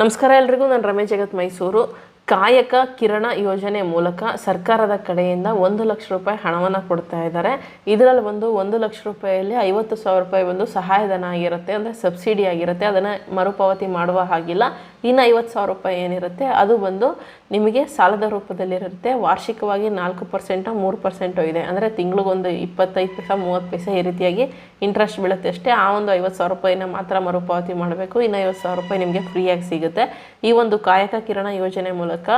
ನಮಸ್ಕಾರ ಎಲ್ರಿಗೂ, ನಾನು ರಮೇಶ್ ಜಗತ್ ಮೈಸೂರು. ಕಾಯಕ ಕಿರಣ ಯೋಜನೆ ಮೂಲಕ ಸರ್ಕಾರದ ಕಡೆಯಿಂದ ಒಂದು ಲಕ್ಷ ರೂಪಾಯಿ ಹಣವನ್ನು ಕೊಡ್ತಾ ಇದ್ದಾರೆ. ಇದರಲ್ಲಿ ಒಂದು ಒಂದು ಲಕ್ಷ ರೂಪಾಯಿಯಲ್ಲಿ ಐವತ್ತು ಸಾವಿರ ರೂಪಾಯಿ ಒಂದು ಸಹಾಯಧನ ಆಗಿರುತ್ತೆ, ಅಂದರೆ ಸಬ್ಸಿಡಿ ಆಗಿರುತ್ತೆ. ಅದನ್ನು ಮರುಪಾವತಿ ಮಾಡುವ ಹಾಗಿಲ್ಲ. ಇನ್ನು ಐವತ್ತು ಸಾವಿರ ರೂಪಾಯಿ ಏನಿರುತ್ತೆ, ಅದು ಬಂದು ನಿಮಗೆ ಸಾಲದ ರೂಪದಲ್ಲಿರುತ್ತೆ. ವಾರ್ಷಿಕವಾಗಿ ನಾಲ್ಕು ಪರ್ಸೆಂಟೋ, ಮೂರು ಪರ್ಸೆಂಟೋ ಇದೆ. ಅಂದರೆ ತಿಂಗಳಿಗೊಂದು ಇಪ್ಪತ್ತೈದು ಪೈಸೆ, ಮೂವತ್ತು ಪೈಸೆ ಈ ರೀತಿಯಾಗಿ ಇಂಟ್ರೆಸ್ಟ್ ಬೀಳುತ್ತೆ ಅಷ್ಟೇ. ಆ ಒಂದು ಐವತ್ತು ಸಾವಿರ ರೂಪಾಯಿನ ಮಾತ್ರ ಮರುಪಾವತಿ ಮಾಡಬೇಕು. ಇನ್ನು ಐವತ್ತು ಸಾವಿರ ರೂಪಾಯಿ ನಿಮಗೆ ಫ್ರೀಯಾಗಿ ಸಿಗುತ್ತೆ. ಈ ಒಂದು ಕಾಯಕ ಕಿರಣ ಯೋಜನೆ ಮೂಲಕ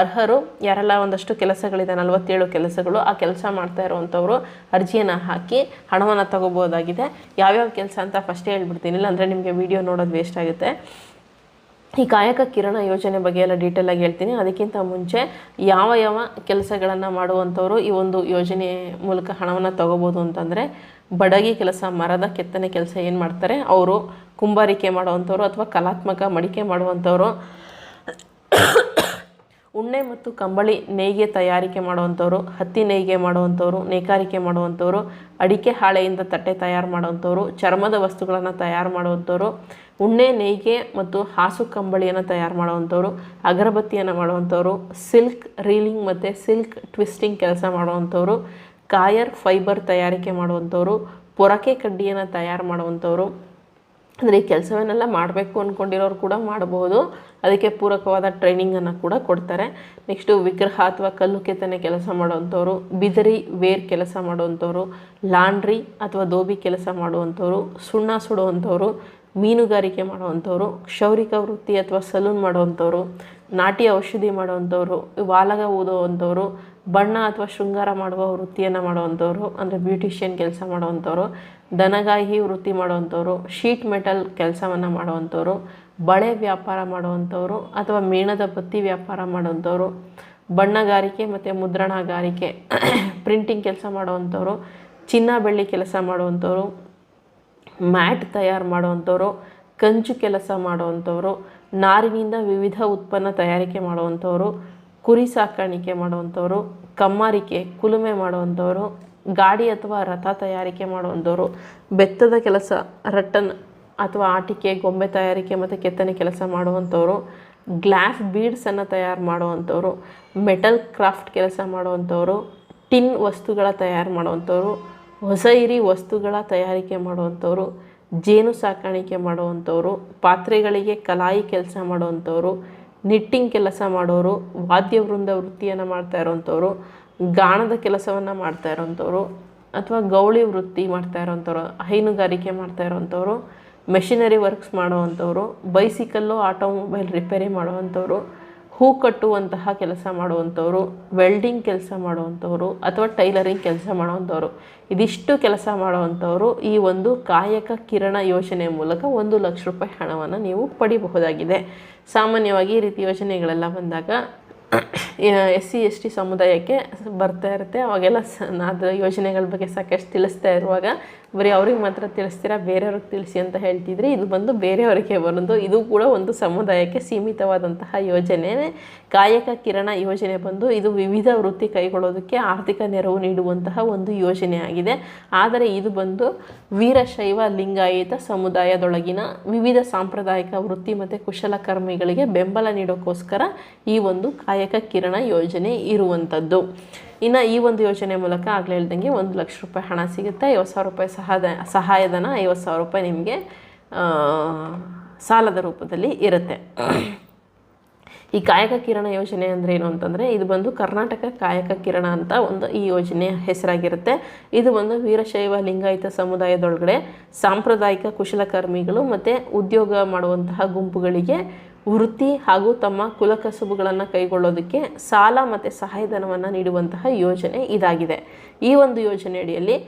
ಅರ್ಹರು ಯಾರೆಲ್ಲ ಒಂದಷ್ಟು ಕೆಲಸಗಳಿದೆ, ನಲವತ್ತೇಳು ಕೆಲಸಗಳು, ಆ ಕೆಲಸ ಮಾಡ್ತಾ ಇರುವಂಥವ್ರು ಅರ್ಜಿಯನ್ನು ಹಾಕಿ ಹಣವನ್ನು ತಗೋಬೋದಾಗಿದೆ. ಯಾವ್ಯಾವ ಕೆಲಸ ಅಂತ ಫಸ್ಟೇ ಹೇಳ್ಬಿಡ್ತೀನಿ. ಇಲ್ಲಾಂದರೆ ನಿಮಗೆ ವಿಡಿಯೋ ನೋಡೋದು ವೇಸ್ಟ್ ಆಗುತ್ತೆ. ಈ ಕಾಯಕ ಕಿರಣ ಯೋಜನೆ ಬಗ್ಗೆ ಎಲ್ಲ ಡೀಟೇಲ್ ಆಗಿ ಹೇಳ್ತೀನಿ. ಅದಕ್ಕಿಂತ ಮುಂಚೆ ಯಾವ ಯಾವ ಕೆಲಸಗಳನ್ನು ಮಾಡುವಂಥವರು ಈ ಒಂದು ಯೋಜನೆ ಮೂಲಕ ಹಣವನ್ನು ತಗೋಬೋದು ಅಂತಂದರೆ ಬಡಗಿ ಕೆಲಸ, ಮರದ ಕೆತ್ತನೆ ಕೆಲಸ ಏನು ಮಾಡ್ತಾರೆ? ಅವರು ಕುಂಬಾರಿಕೆ ಮಾಡುವಂಥವ್ರು ಅಥವಾ ಕಲಾತ್ಮಕ ಮಡಿಕೆ ಮಾಡುವಂಥವ್ರು ಉಣ್ಣೆ ಮತ್ತು ಕಂಬಳಿ ನೇಯ್ಗೆ ತಯಾರಿಕೆ ಮಾಡುವಂಥವ್ರು, ಹತ್ತಿ ನೇಯ್ಗೆ ಮಾಡುವಂಥವ್ರು, ನೇಕಾರಿಕೆ ಮಾಡುವಂಥವ್ರು, ಅಡಿಕೆ ಹಾಳೆಯಿಂದ ತಟ್ಟೆ ತಯಾರು ಮಾಡುವಂಥವ್ರು, ಚರ್ಮದ ವಸ್ತುಗಳನ್ನು ತಯಾರು ಮಾಡುವಂಥವ್ರು, ಉಣ್ಣೆ ನೇಯ್ಗೆ ಮತ್ತು ಹಾಸು ಕಂಬಳಿಯನ್ನು ತಯಾರು ಮಾಡುವಂಥವ್ರು, ಅಗರಬತ್ತಿಯನ್ನು ಮಾಡುವಂಥವ್ರು, ಸಿಲ್ಕ್ ರೀಲಿಂಗ್ ಮತ್ತು ಸಿಲ್ಕ್ ಟ್ವಿಸ್ಟಿಂಗ್ ಕೆಲಸ ಮಾಡುವಂಥವ್ರು, ಕಾಯರ್ ಫೈಬರ್ ತಯಾರಿಕೆ ಮಾಡುವಂಥವ್ರು, ಪೊರಕೆ ಕಡ್ಡಿಯನ್ನು ತಯಾರು ಮಾಡುವಂಥವ್ರು ಅಂದರೆ ಈ ಕೆಲಸವನ್ನೆಲ್ಲ ಮಾಡಬೇಕು ಅಂದ್ಕೊಂಡಿರೋರು ಕೂಡ ಮಾಡಬಹುದು ಅದಕ್ಕೆ ಪೂರಕವಾದ ಟ್ರೈನಿಂಗನ್ನು ಕೂಡ ಕೊಡ್ತಾರೆ. ನೆಕ್ಸ್ಟು ವಿಗ್ರಹ ಅಥವಾ ಕಲ್ಲು ಕೆತ್ತನೆ ಕೆಲಸ ಮಾಡುವಂಥವ್ರು, ಬಿದರಿ ವೇರ್ ಕೆಲಸ ಮಾಡುವಂಥವ್ರು, ಲಾಂಡ್ರಿ ಅಥವಾ ದೋಬಿ ಕೆಲಸ ಮಾಡುವಂಥವ್ರು, ಸುಣ್ಣ ಸುಡುವಂಥವ್ರು, ಮೀನುಗಾರಿಕೆ ಮಾಡುವಂಥವ್ರು, ಕ್ಷೌರಿಕ ವೃತ್ತಿ ಅಥವಾ ಸಲೂನ್ ಮಾಡುವಂಥವ್ರು, ನಾಟಿ ಔಷಧಿ ಮಾಡುವಂಥವ್ರು, ವಾಲಗ ಊದುವಂಥವ್ರು ಬಣ್ಣ ಅಥವಾ ಶೃಂಗಾರ ಮಾಡುವ ವೃತ್ತಿಯನ್ನು ಮಾಡುವಂಥವ್ರು, ಅಂದರೆ ಬ್ಯೂಟಿಷಿಯನ್ ಕೆಲಸ ಮಾಡುವಂಥವ್ರು ದನಗಾಹಿ ವೃತ್ತಿ ಮಾಡುವಂಥವ್ರು, ಶೀಟ್ ಮೆಟಲ್ ಕೆಲಸವನ್ನು ಮಾಡುವಂಥವ್ರು, ಬಳೆ ವ್ಯಾಪಾರ ಮಾಡುವಂಥವ್ರು ಅಥವಾ ಮೇಣದ ಬತ್ತಿ ವ್ಯಾಪಾರ ಮಾಡುವಂಥವ್ರು, ಬಣ್ಣಗಾರಿಕೆ ಮತ್ತು ಮುದ್ರಣಗಾರಿಕೆ, ಪ್ರಿಂಟಿಂಗ್ ಕೆಲಸ ಮಾಡುವಂಥವ್ರು, ಚಿನ್ನ ಬೆಳ್ಳಿ ಕೆಲಸ ಮಾಡುವಂಥವ್ರು, ಮ್ಯಾಟ್ ತಯಾರು ಮಾಡುವಂಥವ್ರು, ಕಂಚು ಕೆಲಸ ಮಾಡುವಂಥವ್ರು, ನಾರಿನಿಂದ ವಿವಿಧ ಉತ್ಪನ್ನ ತಯಾರಿಕೆ ಮಾಡುವಂಥವ್ರು ಕುರಿ ಸಾಕಾಣಿಕೆ ಮಾಡುವಂಥವರು, ಕಮ್ಮಾರಿಕೆ, ಕುಲುಮೆ ಮಾಡುವಂಥವರು, ಗಾಡಿ ಅಥವಾ ರಥ ತಯಾರಿಕೆ ಮಾಡುವಂಥವರು, ಬೆತ್ತದ ಕೆಲಸ, ರಟ್ಟನ್ ಅಥವಾ ಆಟಿಕೆ, ಗೊಂಬೆ ತಯಾರಿಕೆ ಮತ್ತು ಕೆತ್ತನೆ ಕೆಲಸ ಮಾಡುವಂಥವರು, ಗ್ಲಾಸ್ ಬೀಡ್ಸನ್ನು ತಯಾರು ಮಾಡುವಂಥವರು, ಮೆಟಲ್ ಕ್ರಾಫ್ಟ್ ಕೆಲಸ ಮಾಡುವಂಥವರು, ಟಿನ್ ವಸ್ತುಗಳ ತಯಾರು ಮಾಡುವಂಥವ್ರು, ಹೊಸ ಇರಿ ವಸ್ತುಗಳ ತಯಾರಿಕೆ ಮಾಡುವಂಥವರು, ಜೇನು ಸಾಕಾಣಿಕೆ ಮಾಡುವಂಥವರು, ಪಾತ್ರೆಗಳಿಗೆ ಕಲಾಯಿ ಕೆಲಸ ಮಾಡುವಂಥವ್ರು ನಿಟ್ಟಿಂಗ್ ಕೆಲಸ ಮಾಡೋರು ವಾದ್ಯವೃಂದ ವೃತ್ತಿಯನ್ನು ಮಾಡ್ತಾ ಇರೋವಂಥವ್ರು ಗಾಣದ ಕೆಲಸವನ್ನು ಮಾಡ್ತಾ ಇರೋವಂಥವ್ರು ಅಥವಾ ಗೌಳಿ ವೃತ್ತಿ ಮಾಡ್ತಾ ಇರೋವಂಥವ್ರು ಹೈನುಗಾರಿಕೆ ಮಾಡ್ತಾ ಇರೋವಂಥವ್ರು ಮೆಷಿನರಿ ವರ್ಕ್ಸ್ ಮಾಡೋವಂಥವ್ರು ಬೈಸಿಕಲ್ಲು ಆಟೋಮೊಬೈಲ್ ರಿಪೇರಿ ಮಾಡುವಂಥವ್ರು ಹೂ ಕಟ್ಟುವಂತಹ ಕೆಲಸ ಮಾಡುವಂಥವ್ರು ವೆಲ್ಡಿಂಗ್ ಕೆಲಸ ಮಾಡುವಂಥವ್ರು ಅಥವಾ ಟೈಲರಿಂಗ್ ಕೆಲಸ ಮಾಡುವಂಥವ್ರು. ಇದಿಷ್ಟು ಕೆಲಸ ಮಾಡುವಂಥವ್ರು ಈ ಒಂದು ಕಾಯಕ ಕಿರಣ ಯೋಜನೆ ಮೂಲಕ ಒಂದು ಲಕ್ಷ ರೂಪಾಯಿ ಹಣವನ್ನು ನೀವು ಪಡಿಬಹುದಾಗಿದೆ. ಸಾಮಾನ್ಯವಾಗಿ ಈ ರೀತಿ ಯೋಜನೆಗಳೆಲ್ಲ ಬಂದಾಗ ಎಸ್ ಸಿ ಎಸ್ ಟಿ ಸಮುದಾಯಕ್ಕೆ ಬರ್ತಾ ಇರುತ್ತೆ. ಅವಾಗೆಲ್ಲ ಸ ಅದು ಯೋಜನೆಗಳ ಬಗ್ಗೆ ಸಾಕಷ್ಟು ತಿಳಿಸ್ತಾ ಇರುವಾಗ ಬರೀ ಅವ್ರಿಗೆ ಮಾತ್ರ ತಿಳಿಸ್ತೀರಾ, ಬೇರೆಯವ್ರಿಗೆ ತಿಳಿಸಿ ಅಂತ ಹೇಳ್ತಿದ್ರೆ. ಇದು ಬಂದು ಬೇರೆಯವರಿಗೆ ಬರೋದು ಇದು ಕೂಡ ಒಂದು ಸಮುದಾಯಕ್ಕೆ ಸೀಮಿತವಾದಂತಹ ಯೋಜನೆ. ಕಾಯಕ ಕಿರಣ ಯೋಜನೆ ಬಂದು, ಇದು ವಿವಿಧ ವೃತ್ತಿ ಕೈಗೊಳ್ಳೋದಕ್ಕೆ ಆರ್ಥಿಕ ನೆರವು ನೀಡುವಂತಹ ಒಂದು ಯೋಜನೆ ಆಗಿದೆ. ಆದರೆ ಇದು ಬಂದು ವೀರಶೈವ ಲಿಂಗಾಯತ ಸಮುದಾಯದೊಳಗಿನ ವಿವಿಧ ಸಾಂಪ್ರದಾಯಿಕ ವೃತ್ತಿ ಮತ್ತು ಕುಶಲಕರ್ಮಿಗಳಿಗೆ ಬೆಂಬಲ ನೀಡೋಕ್ಕೋಸ್ಕರ ಈ ಒಂದು ಕಾಯಕ ಕಿರಣ ಯೋಜನೆ ಇರುವಂಥದ್ದು. ಇನ್ನು ಈ ಒಂದು ಯೋಜನೆ ಮೂಲಕ ಆಗಲೇ ಹೇಳ್ದಂಗೆ ಒಂದು ಲಕ್ಷ ರೂಪಾಯಿ ಹಣ ಸಿಗುತ್ತೆ. ಐವತ್ತು ಸಾವಿರ ರೂಪಾಯಿ ಸಹಾಯ ಸಹಾಯಧನ ಐವತ್ತು ಸಾವಿರ ರೂಪಾಯಿ ನಿಮಗೆ ಸಾಲದ ರೂಪದಲ್ಲಿ ಇರುತ್ತೆ. ಈ ಕಾಯಕ ಕಿರಣ ಯೋಜನೆ ಅಂದರೆ ಏನು ಅಂತಂದರೆ, ಇದು ಬಂದು ಕರ್ನಾಟಕ ಕಾಯಕ ಕಿರಣ ಅಂತ ಒಂದು ಈ ಯೋಜನೆಯ ಹೆಸರಾಗಿರುತ್ತೆ. ಇದು ಒಂದು ವೀರಶೈವ ಲಿಂಗಾಯತ ಸಮುದಾಯದೊಳಗಡೆ ಸಾಂಪ್ರದಾಯಿಕ ಕುಶಲಕರ್ಮಿಗಳು ಮತ್ತು ಉದ್ಯೋಗ ಮಾಡುವಂತಹ ಗುಂಪುಗಳಿಗೆ ವೃತ್ತಿ ಹಾಗೂ ತಮ್ಮ ಕುಲಕಸುಬುಗಳನ್ನು ಕೈಗೊಳ್ಳೋದಕ್ಕೆ ಸಾಲ ಮತ್ತು ಸಹಾಯಧನವನ್ನು ನೀಡುವಂತಹ ಯೋಜನೆ ಇದಾಗಿದೆ. ಈ ಒಂದು ಯೋಜನೆಯಡಿಯಲ್ಲಿ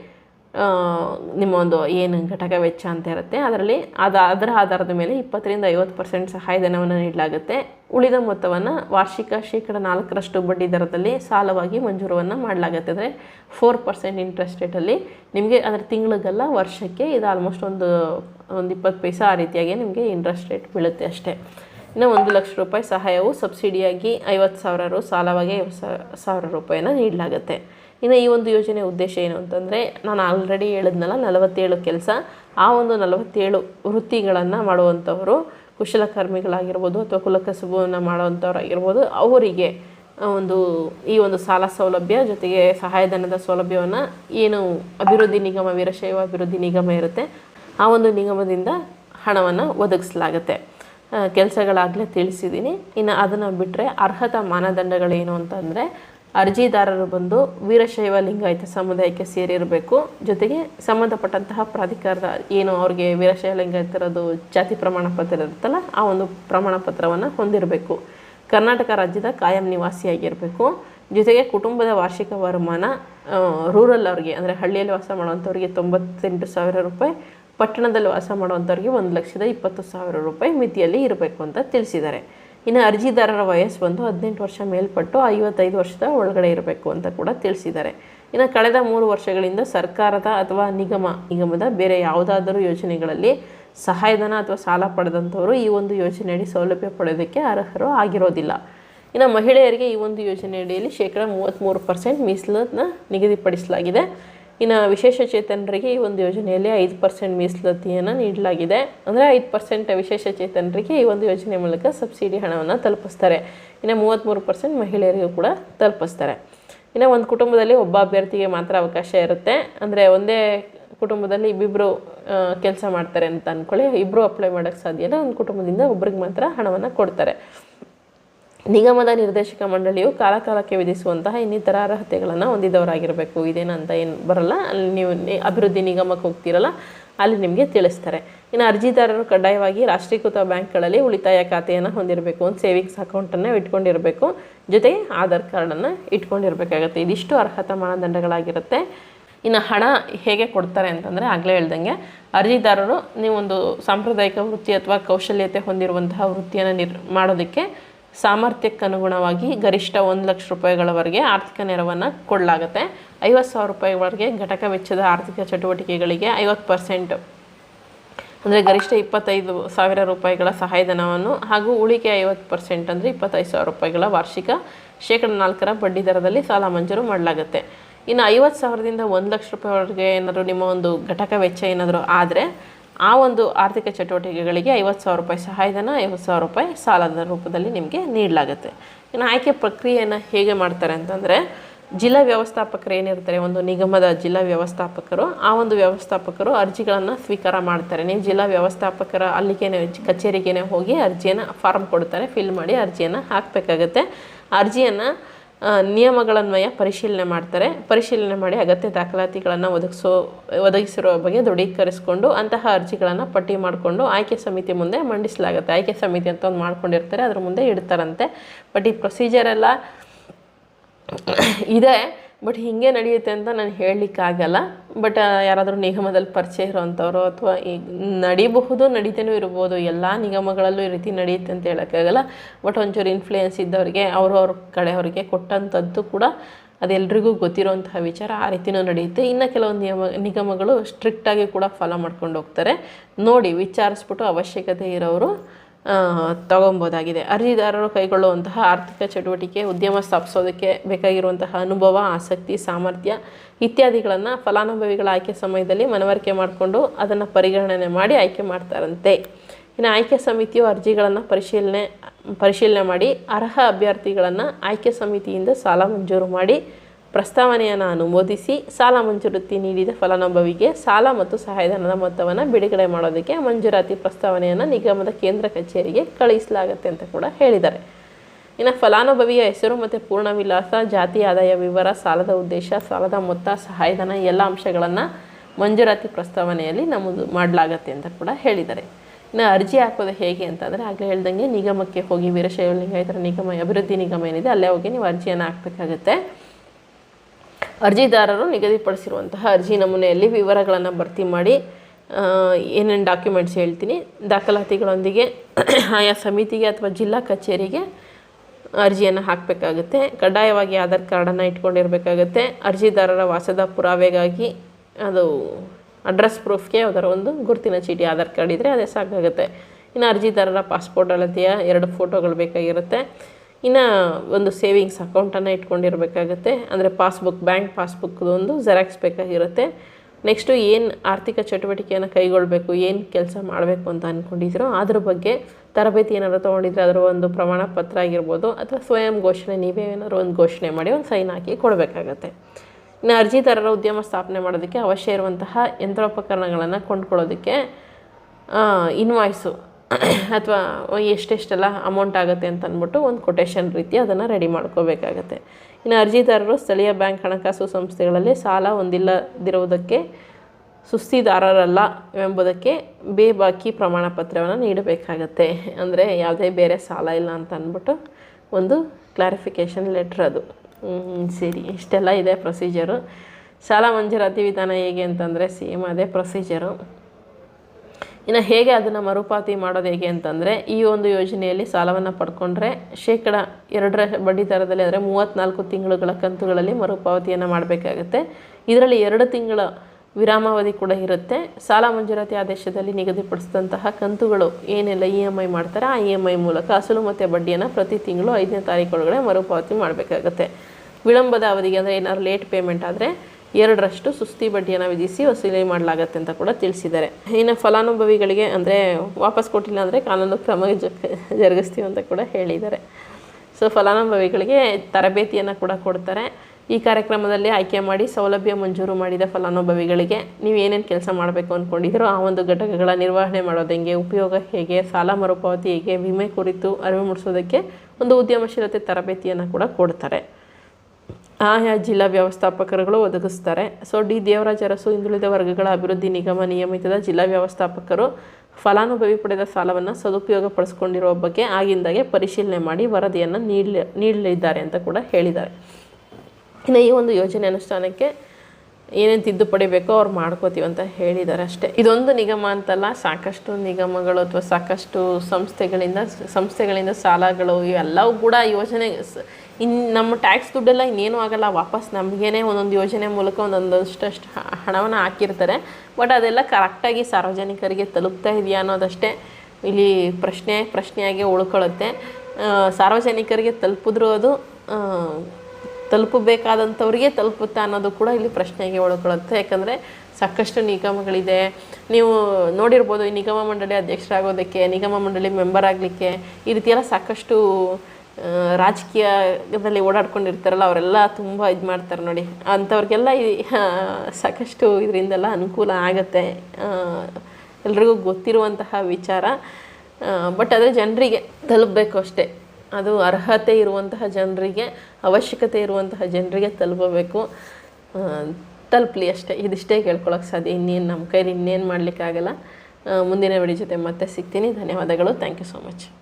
ನಿಮ್ಮ ಒಂದು ಏನು ಘಟಕ ವೆಚ್ಚ ಅಂತ ಇರುತ್ತೆ, ಅದರಲ್ಲಿ ಅದು, ಅದರ ಆಧಾರದ ಮೇಲೆ ಇಪ್ಪತ್ತರಿಂದ ಐವತ್ತು ಪರ್ಸೆಂಟ್ ಸಹಾಯಧನವನ್ನು ನೀಡಲಾಗುತ್ತೆ. ಉಳಿದ ಮೊತ್ತವನ್ನು ವಾರ್ಷಿಕ ಶೇಕಡ ನಾಲ್ಕರಷ್ಟು ಬಡ್ಡಿ ದರದಲ್ಲಿ ಸಾಲವಾಗಿ ಮಂಜೂರವನ್ನು ಮಾಡಲಾಗುತ್ತೆ. ಅಂದರೆ ಫೋರ್ ಪರ್ಸೆಂಟ್ ಇಂಟ್ರೆಸ್ಟ್ ರೇಟಲ್ಲಿ ನಿಮಗೆ ಅಂದರೆ ತಿಂಗಳಿಗೆಲ್ಲ ವರ್ಷಕ್ಕೆ ಇದು ಆಲ್ಮೋಸ್ಟ್ ಒಂದು ಒಂದು ಇಪ್ಪತ್ತು ಪೈಸೆ ಆ ರೀತಿಯಾಗಿ ನಿಮಗೆ ಇಂಟ್ರೆಸ್ಟ್ ರೇಟ್ ಬೀಳುತ್ತೆ ಅಷ್ಟೇ. ಇನ್ನು ಒಂದು ಲಕ್ಷ ರೂಪಾಯಿ ಸಹಾಯವು ಸಬ್ಸಿಡಿಯಾಗಿ ಐವತ್ತು ಸಾವಿರ ರು ಸಾಲವಾಗಿ ಸಾವಿರ ರೂಪಾಯಿನ ನೀಡಲಾಗುತ್ತೆ. ಇನ್ನು ಈ ಒಂದು ಯೋಜನೆ ಉದ್ದೇಶ ಏನು ಅಂತಂದರೆ, ನಾನು ಆಲ್ರೆಡಿ ಹೇಳಿದ್ನಲ್ಲ, ನಲವತ್ತೇಳು ಕೆಲಸ. ಆ ಒಂದು ನಲವತ್ತೇಳು ವೃತ್ತಿಗಳನ್ನು ಮಾಡುವಂಥವರು ಕುಶಲಕರ್ಮಿಗಳಾಗಿರ್ಬೋದು ಅಥವಾ ಕುಲಕಸುಬನ್ನು ಮಾಡುವಂಥವ್ರಾಗಿರ್ಬೋದು, ಅವರಿಗೆ ಒಂದು, ಈ ಒಂದು ಸಾಲ ಸೌಲಭ್ಯ ಜೊತೆಗೆ ಸಹಾಯಧನದ ಸೌಲಭ್ಯವನ್ನು ಏನು ಅಭಿವೃದ್ಧಿ ನಿಗಮ, ವೀರಶೈವ ಅಭಿವೃದ್ಧಿ ನಿಗಮ ಇರುತ್ತೆ, ಆ ಒಂದು ನಿಗಮದಿಂದ ಹಣವನ್ನು ಒದಗಿಸಲಾಗುತ್ತೆ. ಕೆಲಸಗಳಾಗಲೇ ತಿಳಿಸಿದ್ದೀನಿ ಇನ್ನು ಅದನ್ನು ಬಿಟ್ಟರೆ ಅರ್ಹತಾ ಮಾನದಂಡಗಳೇನು ಅಂತಂದರೆ ಅರ್ಜಿದಾರರು ಬಂದು ವೀರಶೈವ ಲಿಂಗಾಯತ ಸಮುದಾಯಕ್ಕೆ ಸೇರಿರಬೇಕು. ಜೊತೆಗೆ ಸಂಬಂಧಪಟ್ಟಂತಹ ಪ್ರಾಧಿಕಾರದ ಏನು ಅವ್ರಿಗೆ ವೀರಶೈವ ಲಿಂಗಾಯತರದ್ದು ಜಾತಿ ಪ್ರಮಾಣ ಪತ್ರ ಇರುತ್ತಲ್ಲ, ಆ ಒಂದು ಪ್ರಮಾಣ ಪತ್ರವನ್ನು ಹೊಂದಿರಬೇಕು. ಕರ್ನಾಟಕ ರಾಜ್ಯದ ಕಾಯಂ ನಿವಾಸಿಯಾಗಿರಬೇಕು. ಜೊತೆಗೆ ಕುಟುಂಬದ ವಾರ್ಷಿಕ ವರಮಾನ ರೂರಲ್ ಅವ್ರಿಗೆ, ಅಂದರೆ ಹಳ್ಳಿಯಲ್ಲಿ ವಾಸ ಮಾಡುವಂಥವ್ರಿಗೆ ತೊಂಬತ್ತೆಂಟು ಸಾವಿರ ರೂಪಾಯಿ ಪಟ್ಟಣದಲ್ಲಿ ವಾಸ ಮಾಡುವಂಥವ್ರಿಗೆ ಒಂದು ಲಕ್ಷದ ಇಪ್ಪತ್ತು ಸಾವಿರ ರೂಪಾಯಿ ಮಿತಿಯಲ್ಲಿ ಇರಬೇಕು ಅಂತ ತಿಳಿಸಿದ್ದಾರೆ. ಇನ್ನು ಅರ್ಜಿದಾರರ ವಯಸ್ಸು ಬಂದು ಹದಿನೆಂಟು ವರ್ಷ ಮೇಲ್ಪಟ್ಟು ಐವತ್ತೈದು ವರ್ಷದ ಒಳಗಡೆ ಇರಬೇಕು ಅಂತ ಕೂಡ ತಿಳಿಸಿದ್ದಾರೆ. ಇನ್ನು ಕಳೆದ ಮೂರು ವರ್ಷಗಳಿಂದ ಸರ್ಕಾರದ ಅಥವಾ ನಿಗಮ, ನಿಗಮದ ಬೇರೆ ಯಾವುದಾದರೂ ಯೋಜನೆಗಳಲ್ಲಿ ಸಹಾಯಧನ ಅಥವಾ ಸಾಲ ಪಡೆದಂಥವರು ಈ ಒಂದು ಯೋಜನೆಯಡಿ ಸೌಲಭ್ಯ ಪಡೆಯೋದಕ್ಕೆ ಅರ್ಹರು ಆಗಿರೋದಿಲ್ಲ. ಇನ್ನು ಮಹಿಳೆಯರಿಗೆ ಈ ಒಂದು ಯೋಜನೆಯಡಿಯಲ್ಲಿ ಶೇಕಡ ಮೂವತ್ತ್ಮೂರು ಪರ್ಸೆಂಟ್ ಮೀಸಲನ್ನು ನಿಗದಿಪಡಿಸಲಾಗಿದೆ. ಇನ್ನು ವಿಶೇಷ ಚೇತನರಿಗೆ ಈ ಒಂದು ಯೋಜನೆಯಲ್ಲಿ ಐದು ಪರ್ಸೆಂಟ್ ಮೀಸಲಾತಿಯನ್ನು ನೀಡಲಾಗಿದೆ. ಅಂದರೆ ಐದು ಪರ್ಸೆಂಟ್ ವಿಶೇಷ ಚೇತನರಿಗೆ ಈ ಒಂದು ಯೋಜನೆ ಮೂಲಕ ಸಬ್ಸಿಡಿ ಹಣವನ್ನು ತಲುಪಿಸ್ತಾರೆ. ಇನ್ನು ಮೂವತ್ತ್ಮೂರು ಪರ್ಸೆಂಟ್ ಮಹಿಳೆಯರಿಗೂ ಕೂಡ ತಲುಪಿಸ್ತಾರೆ. ಇನ್ನು ಒಂದು ಕುಟುಂಬದಲ್ಲಿ ಒಬ್ಬ ಅಭ್ಯರ್ಥಿಗೆ ಮಾತ್ರ ಅವಕಾಶ ಇರುತ್ತೆ. ಅಂದರೆ ಒಂದೇ ಕುಟುಂಬದಲ್ಲಿ ಇಬ್ಬಿಬ್ಬರು ಕೆಲಸ ಮಾಡ್ತಾರೆ ಅಂತ ಅಂದ್ಕೊಳ್ಳಿ ಇಬ್ಬರು ಅಪ್ಲೈ ಮಾಡೋಕ್ಕೆ ಸಾಧ್ಯ ಒಂದು ಕುಟುಂಬದಿಂದ ಒಬ್ರಿಗೆ ಮಾತ್ರ ಹಣವನ್ನು ಕೊಡ್ತಾರೆ. ನಿಗಮದ ನಿರ್ದೇಶಕ ಮಂಡಳಿಯು ಕಾಲಕಾಲಕ್ಕೆ ವಿಧಿಸುವಂತಹ ಇನ್ನಿತರ ಅರ್ಹತೆಗಳನ್ನು ಹೊಂದಿದವರಾಗಿರಬೇಕು. ಇದೇನಂತ ಏನು ಬರಲ್ಲ. ಅಲ್ಲಿ ನೀವು ಅಭಿವೃದ್ಧಿ ನಿಗಮಕ್ಕೆ ಹೋಗ್ತಿರಲ್ಲ, ಅಲ್ಲಿ ನಿಮಗೆ ತಿಳಿಸ್ತಾರೆ. ಇನ್ನು ಅರ್ಜಿದಾರರು ಕಡ್ಡಾಯವಾಗಿ ರಾಷ್ಟ್ರೀಕೃತ ಬ್ಯಾಂಕ್ಗಳಲ್ಲಿ ಉಳಿತಾಯ ಖಾತೆಯನ್ನು ಹೊಂದಿರಬೇಕು. ಒಂದು ಸೇವಿಂಗ್ಸ್ ಅಕೌಂಟನ್ನು ಇಟ್ಕೊಂಡಿರಬೇಕು. ಜೊತೆಗೆ ಆಧಾರ್ ಕಾರ್ಡನ್ನು ಇಟ್ಕೊಂಡಿರಬೇಕಾಗತ್ತೆ. ಇದಿಷ್ಟು ಅರ್ಹತಾ ಮಾನದಂಡಗಳಾಗಿರುತ್ತೆ. ಇನ್ನು ಹಣ ಹೇಗೆ ಕೊಡ್ತಾರೆ ಅಂತಂದರೆ ಆಗಲೇ ಹೇಳ್ದಂಗೆ, ಅರ್ಜಿದಾರರು ನೀವೊಂದು ಸಾಂಪ್ರದಾಯಿಕ ವೃತ್ತಿ ಅಥವಾ ಕೌಶಲ್ಯತೆ ಹೊಂದಿರುವಂತಹ ವೃತ್ತಿಯನ್ನು ನಿರ್ ಮಾಡೋದಕ್ಕೆ ಸಾಮರ್ಥ್ಯಕ್ಕೆ ಅನುಗುಣವಾಗಿ ಗರಿಷ್ಠ ಒಂದು ಲಕ್ಷ ರೂಪಾಯಿಗಳವರೆಗೆ ಆರ್ಥಿಕ ನೆರವನ್ನು ಕೊಡಲಾಗುತ್ತೆ. ಐವತ್ತು ಸಾವಿರ ರೂಪಾಯಿವರೆಗೆ ಘಟಕ ವೆಚ್ಚದ ಆರ್ಥಿಕ ಚಟುವಟಿಕೆಗಳಿಗೆ ಐವತ್ತು ಪರ್ಸೆಂಟ್. ಅಂದರೆ ಗರಿಷ್ಠ ಇಪ್ಪತ್ತೈದು ಸಾವಿರ ರೂಪಾಯಿಗಳ ಸಹಾಯಧನವನ್ನು ಹಾಗೂ ಉಳಿಕೆ ಐವತ್ತು ಪರ್ಸೆಂಟ್ ಅಂದರೆ ಇಪ್ಪತ್ತೈದು ಸಾವಿರ ರೂಪಾಯಿಗಳ ವಾರ್ಷಿಕ ಶೇಕಡ ನಾಲ್ಕರ ಬಡ್ಡಿ ದರದಲ್ಲಿ ಸಾಲ ಮಂಜೂರು ಮಾಡಲಾಗುತ್ತೆ. ಇನ್ನು ಐವತ್ತು ಸಾವಿರದಿಂದ ಒಂದು ಲಕ್ಷ ರೂಪಾಯಿವರೆಗೆ ಏನಾದರೂ ನಿಮ್ಮ ಒಂದು ಘಟಕ ವೆಚ್ಚ ಏನಾದರೂ ಆದರೆ ಆ ಒಂದು ಆರ್ಥಿಕ ಚಟುವಟಿಕೆಗಳಿಗೆ ಐವತ್ತು ಸಾವಿರ ರೂಪಾಯಿ ಸಹಾಯಧನ, ಐವತ್ತು ಸಾವಿರ ರೂಪಾಯಿ ಸಾಲದ ರೂಪದಲ್ಲಿ ನಿಮಗೆ ನೀಡಲಾಗುತ್ತೆ. ಇನ್ನು ಆಯ್ಕೆ ಪ್ರಕ್ರಿಯೆಯನ್ನು ಹೇಗೆ ಮಾಡ್ತಾರೆ ಅಂತಂದರೆ, ಜಿಲ್ಲಾ ವ್ಯವಸ್ಥಾಪಕರು ಏನಿರ್ತಾರೆ, ಒಂದು ನಿಗಮದ ಜಿಲ್ಲಾ ವ್ಯವಸ್ಥಾಪಕರು, ಆ ಒಂದು ವ್ಯವಸ್ಥಾಪಕರು ಅರ್ಜಿಗಳನ್ನು ಸ್ವೀಕಾರ ಮಾಡ್ತಾರೆ. ನೀವು ಜಿಲ್ಲಾ ವ್ಯವಸ್ಥಾಪಕರ ಅಲ್ಲಿಗೇನೆ ಕಚೇರಿಗೇನೆ ಹೋಗಿ ಅರ್ಜಿಯನ್ನು ಫಾರ್ಮ್ ಕೊಡ್ತಾರೆ ಫಿಲ್ ಮಾಡಿ ಅರ್ಜಿಯನ್ನು ಹಾಕಬೇಕಾಗತ್ತೆ. ಅರ್ಜಿಯನ್ನು ನಿಯಮಗಳನ್ವಯ ಪರಿಶೀಲನೆ ಮಾಡ್ತಾರೆ. ಪರಿಶೀಲನೆ ಮಾಡಿ ಅಗತ್ಯ ದಾಖಲಾತಿಗಳನ್ನು ಒದಗಿಸೋ, ಒದಗಿಸಿರೋ ಬಗ್ಗೆ ದೃಢೀಕರಿಸಿಕೊಂಡು ಅಂತಹ ಅರ್ಜಿಗಳನ್ನು ಪಟ್ಟಿ ಮಾಡಿಕೊಂಡು ಆಯ್ಕೆ ಸಮಿತಿ ಮುಂದೆ ಮಂಡಿಸಲಾಗುತ್ತೆ. ಆಯ್ಕೆ ಸಮಿತಿ ಅಂತ ಒಂದು ಮಾಡ್ಕೊಂಡಿರ್ತಾರೆ. ಅದ್ರ ಮುಂದೆ ಇಡ್ತಾರಂತೆ. ಬಟ್ ಈ ಪ್ರೊಸೀಜರ್ ಎಲ್ಲ ಇದೆ. ಬಟ್ ಹೀಗೆ ನಡೆಯುತ್ತೆ ಅಂತ ನಾನು ಹೇಳಲಿಕ್ಕಾಗಲ್ಲ. ಬಟ್ ಯಾರಾದರೂ ನಿಗಮದಲ್ಲಿ ಪರಿಚಯ ಇರೋವಂಥವ್ರು ಅಥವಾ ಈ ನಡಿಬಹುದು, ನಡೀತೇನೂ ಇರ್ಬೋದು, ಎಲ್ಲ ನಿಗಮಗಳಲ್ಲೂ ಈ ರೀತಿ ನಡೆಯುತ್ತೆ ಅಂತ ಹೇಳೋಕ್ಕಾಗಲ್ಲ. ಬಟ್ ಒಂಚೂರು ಇನ್ಫ್ಲೂಯೆನ್ಸ್ ಇದ್ದವರಿಗೆ, ಅವರು ಅವ್ರ ಕಡೆಯವ್ರಿಗೆ ಕೊಟ್ಟಂಥದ್ದು ಕೂಡ ಅದೆಲ್ಲರಿಗೂ ಗೊತ್ತಿರುವಂತಹ ವಿಚಾರ ಆ ರೀತಿಯೂ ನಡೆಯುತ್ತೆ. ಇನ್ನು ಕೆಲವೊಂದು ನಿಯಮ, ನಿಗಮಗಳು ಸ್ಟ್ರಿಕ್ಟಾಗಿ ಕೂಡ ಫಾಲೋ ಮಾಡ್ಕೊಂಡು ಹೋಗ್ತಾರೆ. ನೋಡಿ, ವಿಚಾರಿಸ್ಬಿಟ್ಟು ಅವಶ್ಯಕತೆ ಇರೋರು ತಗೊಬೋದಾಗಿದೆ. ಅರ್ಜಿದಾರರು ಕೈಗೊಳ್ಳುವಂತಹ ಆರ್ಥಿಕ ಚಟುವಟಿಕೆ, ಉದ್ಯಮ ಸ್ಥಾಪಿಸೋದಕ್ಕೆ ಬೇಕಾಗಿರುವಂತಹ ಅನುಭವ, ಆಸಕ್ತಿ, ಸಾಮರ್ಥ್ಯ ಇತ್ಯಾದಿಗಳನ್ನು ಫಲಾನುಭವಿಗಳ ಆಯ್ಕೆ ಸಮಯದಲ್ಲಿ ಮನವರಿಕೆ ಮಾಡಿಕೊಂಡು ಅದನ್ನು ಪರಿಗಣನೆ ಮಾಡಿ ಆಯ್ಕೆ ಮಾಡ್ತಾರಂತೆ. ಇನ್ನು ಆಯ್ಕೆ ಸಮಿತಿಯು ಅರ್ಜಿಗಳನ್ನು ಪರಿಶೀಲನೆ ಪರಿಶೀಲನೆ ಮಾಡಿ ಅರ್ಹ ಅಭ್ಯರ್ಥಿಗಳನ್ನು ಆಯ್ಕೆ ಸಮಿತಿಯಿಂದ ಸಾಲ ಮಂಜೂರು ಮಾಡಿ ಪ್ರಸ್ತಾವನೆಯನ್ನು ಅನುಮೋದಿಸಿ ಸಾಲ ಮಂಜೂರಾತಿ ನೀಡಿದ ಫಲಾನುಭವಿಗೆ ಸಾಲ ಮತ್ತು ಸಹಾಯಧನದ ಮೊತ್ತವನ್ನು ಬಿಡುಗಡೆ ಮಾಡೋದಕ್ಕೆ ಮಂಜೂರಾತಿ ಪ್ರಸ್ತಾವನೆಯನ್ನು ನಿಗಮದ ಕೇಂದ್ರ ಕಚೇರಿಗೆ ಕಳುಹಿಸಲಾಗುತ್ತೆ ಅಂತ ಕೂಡ ಹೇಳಿದ್ದಾರೆ. ಇನ್ನು ಫಲಾನುಭವಿಯ ಹೆಸರು ಮತ್ತು ಪೂರ್ಣ ವಿಳಾಸ, ಜಾತಿ ಆದಾಯ ವಿವರ, ಸಾಲದ ಉದ್ದೇಶ, ಸಾಲದ ಮೊತ್ತ, ಸಹಾಯಧನ ಎಲ್ಲ ಅಂಶಗಳನ್ನು ಮಂಜೂರಾತಿ ಪ್ರಸ್ತಾವನೆಯಲ್ಲಿ ನಮೂದು ಮಾಡಲಾಗತ್ತೆ ಅಂತ ಕೂಡ ಹೇಳಿದ್ದಾರೆ. ಇನ್ನು ಅರ್ಜಿ ಹಾಕೋದು ಹೇಗೆ ಅಂತಂದರೆ ಆಗಲೇ ಹೇಳ್ದಂಗೆ ನಿಗಮಕ್ಕೆ ಹೋಗಿ ವೀರಶೈವ ಲಿಂಗಾಯತರ ನಿಗಮ, ಅಭಿವೃದ್ಧಿ ನಿಗಮ ಏನಿದೆ ಅಲ್ಲೇ ಹೋಗಿ ನೀವು ಅರ್ಜಿಯನ್ನು ಹಾಕಬೇಕಾಗತ್ತೆ. ಅರ್ಜಿದಾರರು ನಿಗದಿಪಡಿಸಿರುವಂತಹ ಅರ್ಜಿ ನಮೂನೆಯಲ್ಲಿ ವಿವರಗಳನ್ನು ಭರ್ತಿ ಮಾಡಿ ಏನೇನು ಡಾಕ್ಯುಮೆಂಟ್ಸ್ ಹೇಳ್ತೀನಿ, ದಾಖಲಾತಿಗಳೊಂದಿಗೆ ಆಯಾ ಸಮಿತಿಗೆ ಅಥವಾ ಜಿಲ್ಲಾ ಕಚೇರಿಗೆ ಅರ್ಜಿಯನ್ನು ಹಾಕಬೇಕಾಗುತ್ತೆ. ಕಡ್ಡಾಯವಾಗಿ ಆಧಾರ್ ಕಾರ್ಡನ್ನು ಇಟ್ಕೊಂಡಿರಬೇಕಾಗುತ್ತೆ. ಅರ್ಜಿದಾರರ ವಾಸದ ಪುರಾವೆಗಾಗಿ ಅದು ಅಡ್ರೆಸ್ ಪ್ರೂಫ್ಗೆ ಯಾವ್ದಾರ ಒಂದು ಗುರುತಿನ ಚೀಟಿ ಆಧಾರ್ ಕಾರ್ಡ್ ಇದ್ದರೆ ಅದೇ ಸಾಕಾಗುತ್ತೆ. ಇನ್ನು ಅರ್ಜಿದಾರರ ಪಾಸ್ಪೋರ್ಟ್ ಅಳತೆಯ ಎರಡು ಫೋಟೋಗಳು ಬೇಕಾಗಿರುತ್ತೆ. ಇನ್ನು ಒಂದು ಸೇವಿಂಗ್ಸ್ ಅಕೌಂಟನ್ನು ಇಟ್ಕೊಂಡಿರಬೇಕಾಗುತ್ತೆ. ಅಂದರೆ ಪಾಸ್ಬುಕ್, ಬ್ಯಾಂಕ್ ಪಾಸ್ಬುಕ್ದು ಒಂದು ಜೆರಾಕ್ಸ್ ಬೇಕಾಗಿರುತ್ತೆ. ನೆಕ್ಸ್ಟು ಏನು ಆರ್ಥಿಕ ಚಟುವಟಿಕೆಯನ್ನು ಕೈಗೊಳ್ಳಬೇಕು ಏನು ಕೆಲಸ ಮಾಡಬೇಕು ಅಂತ ಅಂದ್ಕೊಂಡಿದ್ದೀರೋ ಅದ್ರ ಬಗ್ಗೆ ತರಬೇತಿ ಏನಾದ್ರು ತೊಗೊಂಡಿದ್ರೆ ಅದರ ಒಂದು ಪ್ರಮಾಣ ಪತ್ರ ಆಗಿರ್ಬೋದು, ಅಥವಾ ಸ್ವಯಂ ಘೋಷಣೆ, ನೀವೇ ಏನಾದ್ರು ಒಂದು ಘೋಷಣೆ ಮಾಡಿ ಒಂದು ಸೈನ್ ಹಾಕಿ ಕೊಡಬೇಕಾಗತ್ತೆ. ಇನ್ನು ಅರ್ಜಿದಾರರ ಉದ್ಯಮ ಸ್ಥಾಪನೆ ಮಾಡೋದಕ್ಕೆ ಅವಶ್ಯ ಇರುವಂತಹ ಯಂತ್ರೋಪಕರಣಗಳನ್ನು ಕೊಂಡ್ಕೊಳ್ಳೋದಕ್ಕೆ ಇನ್ವಾಯ್ಸು ಅಥವಾ ಎಷ್ಟೆಷ್ಟೆಲ್ಲ ಅಮೌಂಟ್ ಆಗುತ್ತೆ ಅಂತ ಅಂದ್ಬಿಟ್ಟು ಒಂದು ಕೊಟೇಶನ್ ರೀತಿ ಅದನ್ನು ರೆಡಿ ಮಾಡ್ಕೋಬೇಕಾಗತ್ತೆ. ಇನ್ನು ಅರ್ಜಿದಾರರು ಸ್ಥಳೀಯ ಬ್ಯಾಂಕ್ ಹಣಕಾಸು ಸಂಸ್ಥೆಗಳಲ್ಲಿ ಸಾಲ ಹೊಂದಿಲ್ಲದಿರುವುದಕ್ಕೆ ಸುಸ್ತಿದಾರರಲ್ಲ ಎಂಬುದಕ್ಕೆ ಬೇಬಾಕಿ ಪ್ರಮಾಣ ಪತ್ರವನ್ನು ನೀಡಬೇಕಾಗತ್ತೆ. ಅಂದರೆ ಯಾವುದೇ ಬೇರೆ ಸಾಲ ಇಲ್ಲ ಅಂತ ಅಂದ್ಬಿಟ್ಟು ಒಂದು ಕ್ಲಾರಿಫಿಕೇಷನ್ ಲೆಟ್ರ್ ಅದು. ಸರಿ. ಇಷ್ಟೆಲ್ಲ ಇದೆ ಪ್ರೊಸೀಜರು ಸಾಲ ಮಂಜೂರಾತಿ ವಿಧಾನ ಹೇಗೆ ಅಂತಂದರೆ ಸೇಮ್ ಅದೇ ಪ್ರೊಸೀಜರು ಇನ್ನು ಹೇಗೆ ಅದನ್ನು ಮರುಪಾವತಿ ಮಾಡೋದು ಹೇಗೆ ಅಂತಂದರೆ, ಈ ಒಂದು ಯೋಜನೆಯಲ್ಲಿ ಸಾಲವನ್ನು ಪಡ್ಕೊಂಡ್ರೆ ಶೇಕಡ ಎರಡರ ಬಡ್ಡಿ ದರದಲ್ಲಿ ಅಂದರೆ ಮೂವತ್ತ್ನಾಲ್ಕು ತಿಂಗಳುಗಳ ಕಂತುಗಳಲ್ಲಿ ಮರುಪಾವತಿಯನ್ನು ಮಾಡಬೇಕಾಗುತ್ತೆ. ಇದರಲ್ಲಿ ಎರಡು ತಿಂಗಳ ವಿರಾಮಾವಧಿ ಕೂಡ ಇರುತ್ತೆ. ಸಾಲ ಮಂಜೂರಾತಿ ಆದೇಶದಲ್ಲಿ ನಿಗದಿಪಡಿಸಿದಂತಹ ಕಂತುಗಳು ಏನೆಲ್ಲ ಇ ಎಂ ಐ ಮಾಡ್ತಾರೆ, ಆ ಇ ಎಂ ಐ ಮೂಲಕ ಅಸಲು ಮತ್ತು ಬಡ್ಡಿಯನ್ನು ಪ್ರತಿ ತಿಂಗಳು ಐದನೇ ತಾರೀಕೊಳಗಡೆ ಮರುಪಾವತಿ ಮಾಡಬೇಕಾಗುತ್ತೆ. ವಿಳಂಬದ ಅವಧಿಗೆ ಅಂದರೆ ಏನಾದ್ರು ಲೇಟ್ ಪೇಮೆಂಟ್ ಆದರೆ ಎರಡರಷ್ಟು ಸುಸ್ತಿ ಬಡ್ಡಿಯನ್ನು ವಿಧಿಸಿ ವಸೂಲಿ ಮಾಡಲಾಗತ್ತೆ ಅಂತ ಕೂಡ ತಿಳಿಸಿದ್ದಾರೆ. ಇನ್ನು ಫಲಾನುಭವಿಗಳಿಗೆ ಅಂದರೆ ವಾಪಸ್ ಕೊಟ್ಟಿಲ್ಲ ಅಂದರೆ ಕಾನೂನು ಕ್ರಮ ಜರುಗಿಸ್ತೀವಿ ಅಂತ ಕೂಡ ಹೇಳಿದ್ದಾರೆ. ಸೊ ಫಲಾನುಭವಿಗಳಿಗೆ ತರಬೇತಿಯನ್ನು ಕೂಡ ಕೊಡ್ತಾರೆ. ಈ ಕಾರ್ಯಕ್ರಮದಲ್ಲಿ ಆಯ್ಕೆ ಮಾಡಿ ಸೌಲಭ್ಯ ಮಂಜೂರು ಮಾಡಿದ ಫಲಾನುಭವಿಗಳಿಗೆ ನೀವು ಏನೇನು ಕೆಲಸ ಮಾಡಬೇಕು ಅಂದ್ಕೊಂಡಿದ್ದೀರೋ ಆ ಒಂದು ಘಟಕಗಳ ನಿರ್ವಹಣೆ ಮಾಡೋದು ಹೆಂಗೆ, ಉಪಯೋಗ ಹೇಗೆ, ಸಾಲ ಮರುಪಾವತಿ ಹೇಗೆ, ವಿಮೆ ಕುರಿತು ಅರಿವು ಮೂಡಿಸೋದಕ್ಕೆ ಒಂದು ಉದ್ಯಮಶೀಲತೆ ತರಬೇತಿಯನ್ನು ಕೂಡ ಕೊಡ್ತಾರೆ. ಆಯಾ ಜಿಲ್ಲಾ ವ್ಯವಸ್ಥಾಪಕರುಗಳು ಒದಗಿಸ್ತಾರೆ. ಸೊ ಡಿ ದೇವರಾಜ ಅರಸು ಹಿಂದುಳಿದ ವರ್ಗಗಳ ಅಭಿವೃದ್ಧಿ ನಿಗಮ ನಿಯಮಿತದ ಜಿಲ್ಲಾ ವ್ಯವಸ್ಥಾಪಕರು ಫಲಾನುಭವಿ ಪಡೆದ ಸಾಲವನ್ನು ಸದುಪಯೋಗ ಪಡಿಸ್ಕೊಂಡಿರುವ ಬಗ್ಗೆ ಆಗಿಂದಾಗೆ ಪರಿಶೀಲನೆ ಮಾಡಿ ವರದಿಯನ್ನು ನೀಡಲಿ, ನೀಡಲಿದ್ದಾರೆ ಅಂತ ಕೂಡ ಹೇಳಿದ್ದಾರೆ. ಇನ್ನು ಈ ಒಂದು ಯೋಜನೆ ಅನುಷ್ಠಾನಕ್ಕೆ ಏನೇನು ತಿದ್ದುಪಡಿ ಬೇಕೋ ಅವ್ರು ಮಾಡ್ಕೋತೀವಿ ಅಂತ ಹೇಳಿದ್ದಾರೆ ಅಷ್ಟೇ. ಇದೊಂದು ನಿಗಮ ಅಂತಲ್ಲ, ಸಾಕಷ್ಟು ನಿಗಮಗಳು ಅಥವಾ ಸಾಕಷ್ಟು ಸಂಸ್ಥೆಗಳಿಂದ ಸಂಸ್ಥೆಗಳಿಂದ ಸಾಲಗಳು ಇವೆಲ್ಲವೂ ಕೂಡ ಯೋಜನೆ ಇನ್ನು ನಮ್ಮ ಟ್ಯಾಕ್ಸ್ ದುಡ್ಡೆಲ್ಲ ಇನ್ನೇನು ಆಗಲ್ಲ, ವಾಪಸ್ ನಮಗೇನೆ ಒಂದೊಂದು ಯೋಜನೆ ಮೂಲಕ ಒಂದೊಂದಷ್ಟು ಹಣವನ್ನು ಹಾಕಿರ್ತಾರೆ. ಬಟ್ ಅದೆಲ್ಲ ಕರೆಕ್ಟಾಗಿ ಸಾರ್ವಜನಿಕರಿಗೆ ತಲುಪ್ತಾ ಇದೆಯಾ ಅನ್ನೋದಷ್ಟೇ ಇಲ್ಲಿ ಪ್ರಶ್ನೆ, ಪ್ರಶ್ನೆಯಾಗಿ ಉಳ್ಕೊಳ್ಳುತ್ತೆ. ಸಾರ್ವಜನಿಕರಿಗೆ ತಲುಪಿದ್ರು ಅದು ತಲುಪಬೇಕಾದಂಥವ್ರಿಗೆ ತಲುಪುತ್ತಾ ಅನ್ನೋದು ಕೂಡ ಇಲ್ಲಿ ಪ್ರಶ್ನೆಗೆ ಒಳಗೊಳ್ಳುತ್ತೆ ಯಾಕಂದರೆ ಸಾಕಷ್ಟು ನಿಗಮಗಳಿದೆ. ನೀವು ನೋಡಿರ್ಬೋದು ಈ ನಿಗಮ ಮಂಡಳಿ ಅಧ್ಯಕ್ಷರಾಗೋದಕ್ಕೆ, ನಿಗಮ ಮಂಡಳಿ ಮೆಂಬರ್ ಆಗಲಿಕ್ಕೆ ಈ ರೀತಿಯೆಲ್ಲ ಸಾಕಷ್ಟು ರಾಜಕೀಯದಲ್ಲಿ ಓಡಾಡ್ಕೊಂಡಿರ್ತಾರಲ್ಲ, ಅವರೆಲ್ಲ ತುಂಬ ಇದು ಮಾಡ್ತಾರೆ ನೋಡಿ. ಅಂಥವ್ರಿಗೆಲ್ಲ ಸಾಕಷ್ಟು ಇದರಿಂದೆಲ್ಲ ಅನುಕೂಲ ಆಗತ್ತೆ. ಎಲ್ರಿಗೂ ಗೊತ್ತಿರುವಂತಹ ವಿಚಾರ. ಬಟ್ ಆದರೆ ಜನರಿಗೆ ತಲುಪಬೇಕು ಅಷ್ಟೇ. ಅದು ಅರ್ಹತೆ ಇರುವಂತಹ ಜನರಿಗೆ, ಅವಶ್ಯಕತೆ ಇರುವಂತಹ ಜನರಿಗೆ ತಲುಪಬೇಕು. ತಲುಪಲಿ ಅಷ್ಟೇ. ಇದಿಷ್ಟೇ ಕೇಳ್ಕೊಳಕ್ಕೆ ಸಾಧ್ಯ. ಇನ್ನೇನು ನಮ್ಮ ಕೈಲಿ ಇನ್ನೇನು ಮಾಡಲಿಕ್ಕಾಗಲ್ಲ. ಮುಂದಿನ ವಿಡಿಯೋ ಜೊತೆ ಮತ್ತೆ ಸಿಗ್ತೀನಿ. ಧನ್ಯವಾದಗಳು. Thank you so much